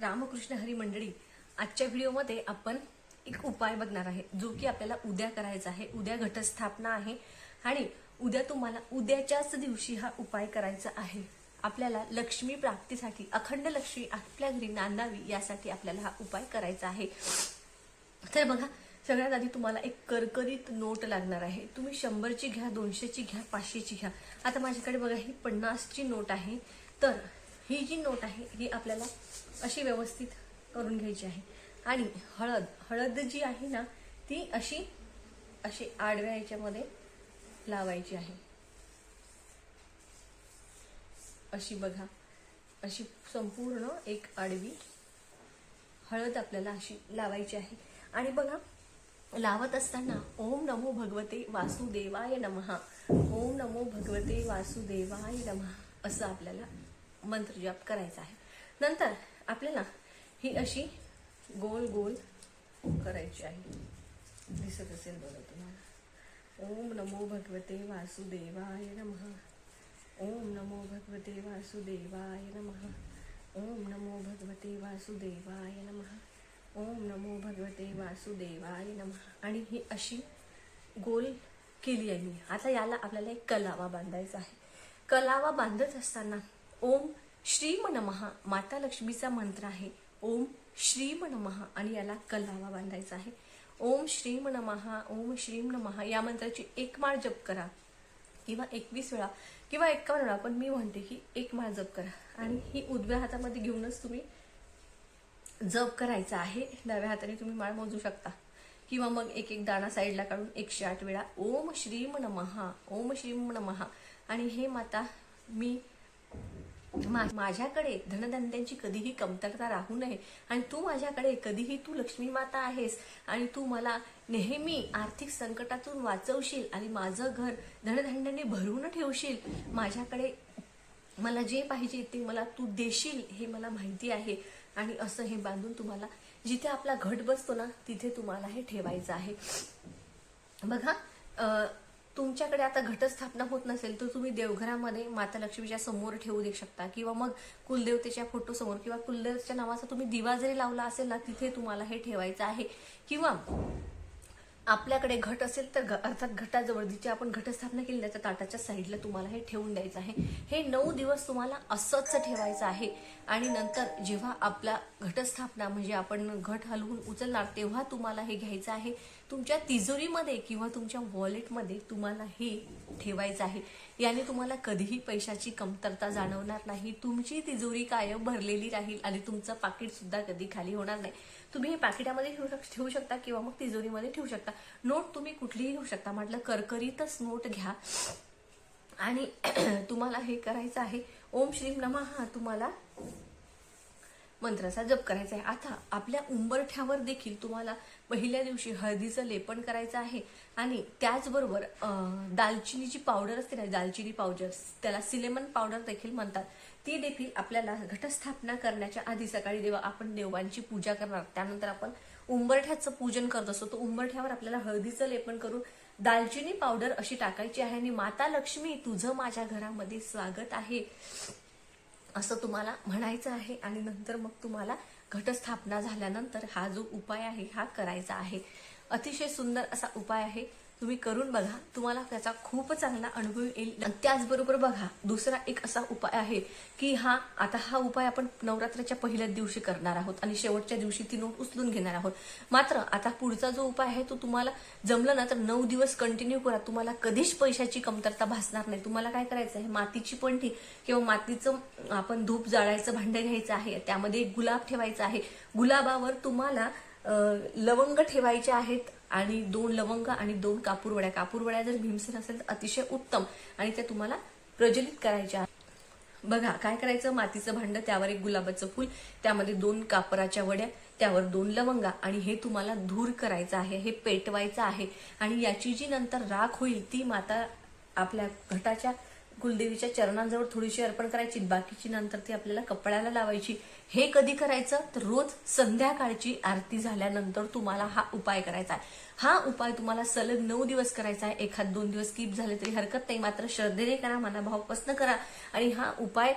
रामकृष्ण हरी मंडळी आजच्या व्हिडिओमध्ये आपण एक उपाय बघणार आहे जो की आपल्याला उद्या करायचा आहे. उद्या घटस्थापना आहे आणि उद्या तुम्हाला उद्याच्याच दिवशी हा उपाय करायचा आहे. आपल्याला लक्ष्मी प्राप्तीसाठी अखंड लक्ष्मी आपल्या घरी नांदावी यासाठी आपल्याला हा उपाय करायचा आहे. तर बघा सगळ्यात आधी तुम्हाला एक करकरीत नोट लागणार आहे. तुम्ही शंभरची घ्या दोनशेची घ्या पाचशेची घ्या. आता माझ्याकडे बघा ही पन्नासची नोट आहे. तर ही जी नोट आहे ही आपल्याला अशी व्यवस्थित करून घ्यायची आहे. आणि हळद हळद जी आहे ना ती अशी अशी आडव्या याच्यामध्ये लावायची आहे. अशी बघा अशी संपूर्ण एक आडवी हळद आपल्याला अशी लावायची आहे. आणि बघा लावत असताना ओम नमो भगवते वासुदेवाय नमः. ओम नमो भगवते वासुदेवाय नमः असं आपल्याला मंत्र जप करायचा आहे. नंतर आपल्याला ही अशी गोल गोल करायची आहे. दिसत असेल बघा तुम्हाला. ओम नमो भगवते वासुदेवाय नमः. ओम नमो भगवते वासुदेवाय नमः. ओम नमो भगवते वासुदेवाय नमः. ओम नमो भगवते वासुदेवाय नमः. आणि ही अशी गोल केली आहे मी. आता याला आपल्याला एक कलावा बांधायचा आहे. कलावा बांधत असताना ओम श्रीम नमः. माता लक्ष्मीचा मंत्र आहे. ओम श्रीम नमः. आणि याला कलावा बांधायचा आहे. ओम श्रीम नमः. ओम श्रीम नमः. या मंत्राची एक माळ जप करा. किंवा एकवीस वेळा किंवा एकावन्न वेळा. पण मी म्हणते की एक माळ जप करा. आणि ही उजव्या हातामध्ये घेऊनच तुम्ही जप करायचा आहे. डाव्या हाताने तुम्ही माळ मोजू शकता. किंवा मग एक एक दाणा साईडला काढून एकशे आठ वेळा. ओम श्रीम नमहा ओम श्रीम नमहा आणि हे माता मी माझ्याकडे धनधंद्यांची कधीही कमतरता राहू नये. आणि तू माझ्याकडे कधीही तू लक्ष्मी माता आहेस आणि तू मला नेहमी आर्थिक संकटातून वाचवशील आणि माझं घर धनधान्याने भरून ठेवशील माझ्याकडे मला जे पाहिजे ते मला तू देशील हे मला माहिती आहे. आणि असं हे बांधून तुम्हाला जिथे आपला घट बसतो ना तिथे तुम्हाला हे ठेवायचं आहे. बघा तुमच्याकडे आता घटस्थापना होत नसेल तर तुम्ही देवघरामध्ये माता लक्ष्मीच्या समोर ठेवू देऊ शकता. किंवा मग कुलदेवतेच्या फोटो समोर किंवा कुलदेवतेच्या नावाचा तुम्ही दिवा जरी लावला असेल ना तिथे तुम्हाला हे ठेवायचं आहे. किंवा आपल्याकडे घट असेल तर घ- अर्थात घटाजवळ जिथे आपण घटस्थापना केली त्याच्या ताटाच्या साईडला तुम्हाला हे ठेवून द्यायचं आहे. हे नऊ दिवस तुम्हाला असंच ठेवायचं आहे. आणि नंतर जेव्हा आपला घटस्थापना म्हणजे आपण घट हलवून उचलणार तेव्हा तुम्हाला हे घ्यायचं आहे. तुमच्या तिजोरीमध्ये किंवा तुमच्या वॉलेटमध्ये तुम्हाला हे ठेवायचं आहे. याने तुम्हाला कधीही पैशाची कमतरता जाणवणार नाही. तुमची तिजोरी कायम भरलेली राहील आणि तुमचं पाकिट सुद्धा कधी खाली होणार नाही. तुम्ही हे पाकिटामध्ये शक- ठेवू शकता किंवा मग तिजोरीमध्ये ठेवू शकता. नोट तुम्ही कुठलीही घेऊ शकता. म्हटलं करकरीतच नोट घ्या. आणि तुम्हाला हे करायचं आहे. ओम श्री नमा हा तुम्हाला मंत्राचा जप करायचा आहे. आता आपल्या उंबरठ्यावर देखील तुम्हाला पहिल्या दिवशी हळदीचं लेपन करायचं आहे. आणि त्याचबरोबर अं, दालचिनीची पावडर असते ना दालचिनी पावडर त्याला सिलेमन पावडर देखील म्हणतात. ती देखील आपल्याला घटस्थापना करण्याच्या आधी सकाळी देवा आपण देवांची पूजा करणार त्यानंतर आपण उंबरठ्याचं पूजन करत असतो. तो उंबरठ्यावर आपल्याला हळदीचं लेपन करून दालचिनी पावडर अशी टाकायची आहे आणि माता लक्ष्मी तुझं माझ्या घरामध्ये स्वागत आहे असं तुम्हाला म्हणायचं आहे आणि नंतर मग तुम्हाला घटस्थापना झाल्यानंतर हा जो उपाय आहे हा करायचा आहे. अतिशय सुंदर असा उपाय आहे. तुम्ही करून बघा. तुम्हाला त्याचा खूप चांगला अनुभव येईल. आणि त्याचबरोबर बघा दुसरा एक असा उपाय आहे की हा आता हा उपाय आपण नवरात्राच्या पहिल्याच दिवशी करणार आहोत आणि शेवटच्या दिवशी ती नोट उचलून घेणार आहोत. मात्र आता पुढचा जो उपाय आहे तो तुम्हाला जमलं ना तर नऊ दिवस कंटिन्यू करा. तुम्हाला कधीच पैशाची कमतरता भासणार नाही. तुम्हाला काय करायचं आहे? मातीची पंठी किंवा मातीचं आपण धूप जाळायचं भांडं घ्यायचं आहे त्यामध्ये एक गुलाब ठेवायचा आहे. गुलाबावर तुम्हाला लवंग ठेवायचे आहेत. आणि दोन लवंग आणि दोन कापूरवड्या कापूरवड्या जर भीमसेन असेल तर अतिशय उत्तम आणि त्या तुम्हाला प्रज्वलित करायच्या बघा काय करायचं? मातीचं भांडं त्यावर एक गुलाबाचं फुल त्यामध्ये दोन कापराच्या वड्या त्यावर दोन लवंगा आणि हे तुम्हाला धूर करायचं आहे हे पेटवायचं आहे. आणि याची जी नंतर राख होईल ती माता आपल्या घटाच्या कुलदेवीच्या चरणांजवळ थोडीशी अर्पण करायची. बाकीची नंतर ती आपल्याला कपड्याला लावायची. हे कधी करायचं? तर रोज संध्याकाळची आरती झाल्यानंतर तुम्हाला हा उपाय करायचा आहे. हा उपाय तुम्हाला सलग नऊ दिवस करायचा आहे. एखाद दोन दिवस स्किप झाले तरी हरकत नाही. मात्र श्रद्धेने करा मनाभावपासनं करा आणि हा उपाय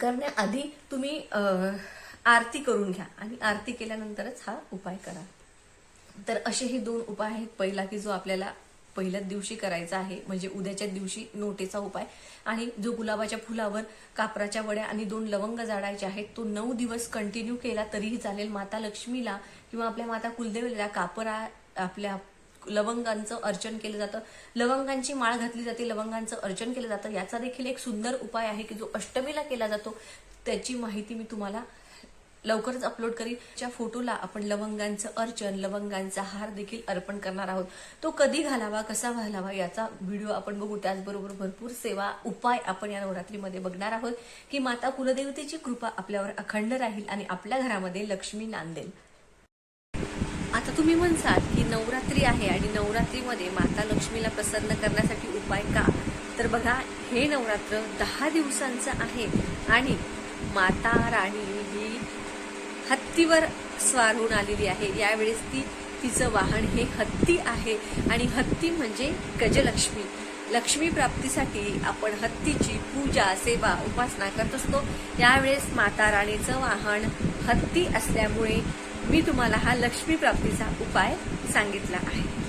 करण्याआधी तुम्ही आरती करून घ्या आणि आरती केल्यानंतरच हा उपाय करा. तर असे हे दोन उपाय आहेत. पहिला की जो आपल्याला पहिल्याच दिवशी करायचा आहे म्हणजे उद्याच्या दिवशी नोटेचा उपाय. आणि जो गुलाबाच्या फुलावर कापराच्या वड्या आणि दोन लवंग जाडायचे आहेत तो नऊ दिवस कंटिन्यू केला तरीही चालेल. माता लक्ष्मीला किंवा आपल्या माता कुलदेवीला कापरा आपल्या लवंगांचं अर्चन केलं जातं. लवंगांची माळ घातली जाते लवंगांचं अर्चन केलं जातं. याचा देखील एक सुंदर उपाय आहे की जो अष्टमीला केला जातो. त्याची माहिती मी तुम्हाला लवकरच अपलोड करीन. त्या फोटोला आपण लवंगांचं अर्चन लवंगांचा हार देखील अर्पण करणार आहोत. तो कधी घालावा कसा घालावा याचा व्हिडिओ आपण बघू. त्याचबरोबर भरपूर सेवा उपाय आपण या नवरात्रीमध्ये बघणार आहोत की माता कुलदेवतेची कृपा आपल्यावर अखंड राहील आणि आपल्या घरामध्ये लक्ष्मी नांदेल. आता तुम्ही म्हणसाल की नवरात्री आहे आणि नवरात्रीमध्ये माता लक्ष्मीला प्रसन्न करण्यासाठी उपाय का? तर बघा हे नवरात्र दहा दिवसांचं आहे आणि माता राणी ही हत्तीवर स्वार होऊन आलेली आहे. यावेळेस ती तिचं वाहन हे हत्ती आहे आणि हत्ती म्हणजे गजलक्ष्मी. लक्ष्मी प्राप्तीसाठी आपण हत्तीची पूजा सेवा उपासना करत असतो. यावेळेस माता राणीचं वाहन हत्ती असल्यामुळे मी तुम्हाला हा लक्ष्मी प्राप्तीचा उपाय सांगितला आहे.